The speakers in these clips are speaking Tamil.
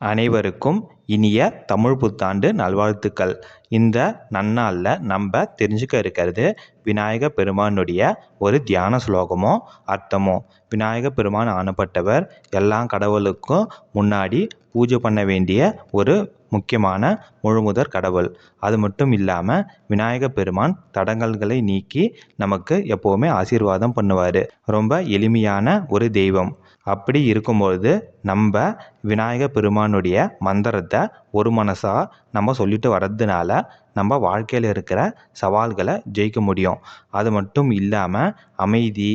அனைவருக்கும் இனிய தமிழ் புத்தாண்டு நல்வாழ்த்துக்கள். இந்த நன்னாளில் நம்ம தெரிஞ்சுக்க இருக்கிறது விநாயக பெருமானுடைய ஒரு தியான ஸ்லோகமோ அர்த்தமோ. விநாயக பெருமான் ஆனப்பட்டவர் எல்லா கடவுளுக்கும் முன்னாடி பூஜை பண்ண வேண்டிய ஒரு முக்கியமான முழுமுதற் கடவுள். அது மட்டும் இல்லாமல் விநாயக பெருமான் தடங்கல்களை நீக்கி நமக்கு எப்போவுமே ஆசீர்வாதம் பண்ணுவார். ரொம்ப எளிமையான ஒரு தெய்வம். அப்படி இருக்கும்பொழுது நம்ம விநாயகர் பெருமானுடைய மந்திரத்தை ஒரு மனசாக நம்ம சொல்லிட்டு வர்றதுனால நம்ம வாழ்க்கையில் இருக்கிற சவால்களை ஜெயிக்க முடியும். அது மட்டும் இல்லாமல் அமைதி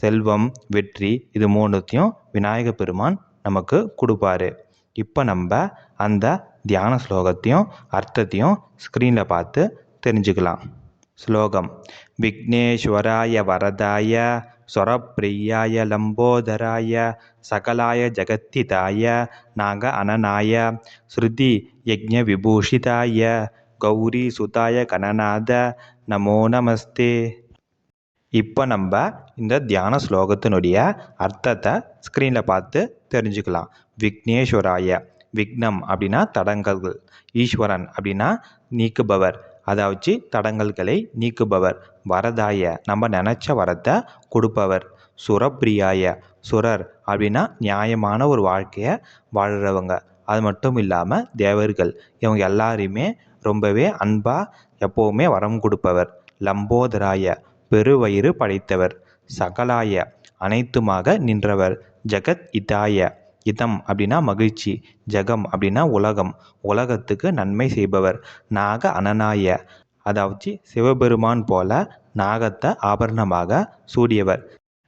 செல்வம் வெற்றி இது மூணுத்தையும் விநாயகர் பெருமான் நமக்கு கொடுப்பாரு. இப்போ நம்ம அந்த தியான ஸ்லோகத்தையும் அர்த்தத்தையும் ஸ்க்ரீனில் பார்த்து தெரிஞ்சுக்கலாம். ஸ்லோகம் விக்னேஸ்வராய வரதாய சொரப்பிரியாய லம்போதராய சகலாய ஜகத்திதாய நாக அனநாய ஸ்ருதி யஜ்ஞ விபூஷிதாய கௌரி சுதாய கணநாத நமோ நமஸ்தே. இப்போ நம்ம இந்த தியான ஸ்லோகத்தினுடைய அர்த்தத்தை ஸ்க்ரீனில் பார்த்து தெரிஞ்சுக்கலாம். விக்னேஸ்வராய விக்னம் அப்படின்னா தடங்கல்கள் ஈஸ்வரன் அப்படின்னா நீக்குபவர் அதாவது தடங்கல்களை நீக்குபவர். வரதாய நம்ம நினச்ச வரத்தை கொடுப்பவர். சுரப்பிரியாய சுரர் அப்படின்னா நியாயமான ஒரு வாழ்க்கையை வாழ்கிறவங்க அது மட்டும் இல்லாமல் தேவர்கள் இவங்க எல்லாரையுமே ரொம்பவே அன்பாக எப்போவுமே வரம் கொடுப்பவர். லம்போதராய பெருவயிறு படைத்தவர். சகலாய அனைத்துமாக நின்றவர். ஜெகத் இதாய. இதம் அப்படின்னா மகிழ்ச்சி ஜெகம் அப்படின்னா உலகம். உலகத்துக்கு நன்மை செய்பவர் நாக அனநாய அதாவது சிவபெருமான் போல நாகத்தை ஆபரணமாக சூடியவர்.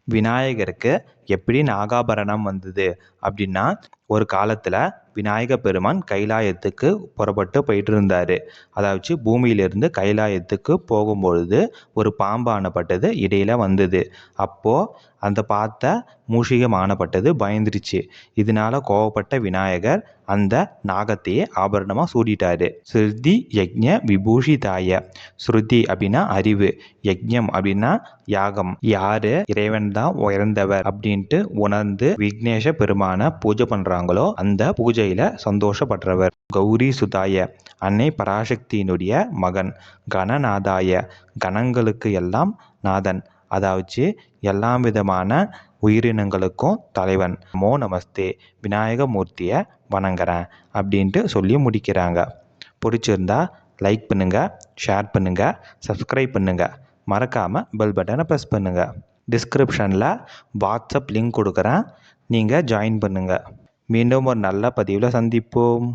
விநாயகருக்கு எப்படி நாகாபரணம் வந்தது அப்படின்னா ஒரு காலத்தில் விநாயக பெருமான் கைலாயத்துக்கு புறப்பட்டு போயிட்டு இருந்தார் அதாவது பூமியிலிருந்து கைலாயத்துக்கு போகும்பொழுது ஒரு பாம்பு ஆனப்பட்டது இடையில் வந்தது. அப்போது அந்த பார்த்த மூஷிகம் ஆனப்பட்டது பயந்துருச்சு. இதனால கோவப்பட்ட விநாயகர் அந்த நாகத்தையே ஆபரணமாக சூடிட்டாரு. ஸ்ருதி யஜ்ஞ விபூஷிதாய. ஸ்ருதி அப்படின்னா அறிவு யஜ்யம் அப்படின்னா யாகம். யாரு இறைவன் தான் உயர்ந்தவர் அப்படின்னு அப்படின்ட்டு உணர்ந்து விக்னேஷ பெருமான பூஜை பண்ணுறாங்களோ அந்த பூஜையில் சந்தோஷப்படுறவர் கௌரி சுதாய அன்னை பராசக்தியினுடைய மகன் கணநாதாய கணங்களுக்கு எல்லாம் நாதன். அதாவது எல்லா விதமான உயிரினங்களுக்கும் தலைவன். மோ நமஸ்தே விநாயக மூர்த்தியை வணங்குறேன் அப்படின்ட்டு சொல்லி முடிக்கிறாங்க. பிடிச்சிருந்தா லைக் பண்ணுங்கள் ஷேர் பண்ணுங்கள் சப்ஸ்கிரைப் பண்ணுங்கள் மறக்காமல் பெல் பட்டனை ப்ரெஸ் பண்ணுங்கள் டிஸ்கிரிப்ஷனில் வாட்ஸ்அப் லிங்க் கொடுக்குறேன். நீங்கள் ஜாயின் பண்ணுங்கள் மீண்டும் ஒரு நல்ல பதிவில் சந்திப்போம்.